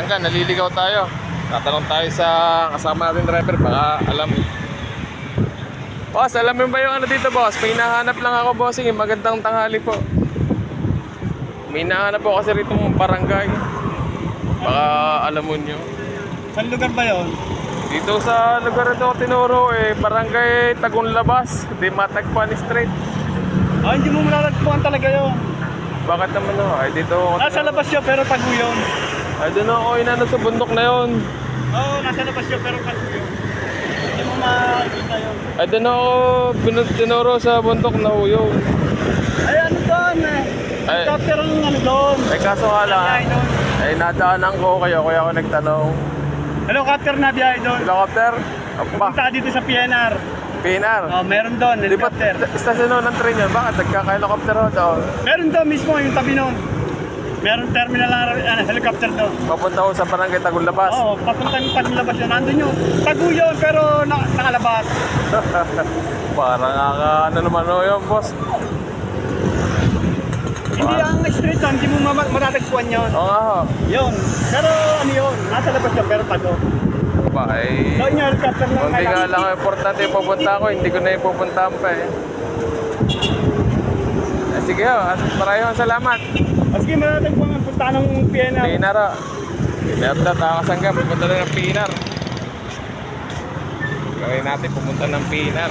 kasangga, naliligaw tayo. Tatanong tayo sa kasama natin driver, baka alam. Boss, alam mo ba yung ano dito, boss? May hinahanap lang ako, bossing. Magandang tanghali po. May hinahanap po kasi rito mong barangay. Baka alam mo nyo. Saan lugar ba yun? Dito sa lugar ito, Tinuro, eh, barangay Tagunlabas, Di Matagpan Street. Ah, hindi mo malalagpuan talaga yun. Bakit naman no? Ay, dito ako. Nasa labas yun pero tago yun. Ay, doon ako inano sa bundok na yon. Oo, nasa labas yun pero tago yun. Hindi mo makikita yun. Doon ako binut- tinuro sa bundok na huyong. Ay, ano doon eh? Ay. Helicopter ang ano doon. Ay, kaso nga lang, ay nadaanan ko kayo, kaya ako nagtanong. Helicopter na biyahe doon. Helicopter? Apa, Punta ka dito sa PNR. PNR. Oh, meron doon, Di ba helicopter. stasyon nun ng train yun? Bakit nagkaka-helicopter ho daw? Meron doon mismo yung tabi noon. Meron terminal lang ano, helicopter doon. Papunta ko sa barangay Tagunlabas. Oo, papunta yung paglabas yun. Nandun yun. Tago yun pero na, nakalabas. Parang aka, ano naman ho yun, boss. Hindi ang street doon, hindi mo ma- matatagpuan yun. Oo nga ho. Yun. Pero ano yun, nasa labas yun pero tago. Ba, ay... So yung helicopter lang Kunti nga lang ang importante yung pupunta ko, hindi ko na yung pupuntahan pa eh. Eh, sige ho, at maraming salamat. Maski matatagpuan ang punta ng PNR. Pinar ho. Pinar na, takasangga, pupunta na ng Pinar. Gawin natin, pumunta ng Pinar.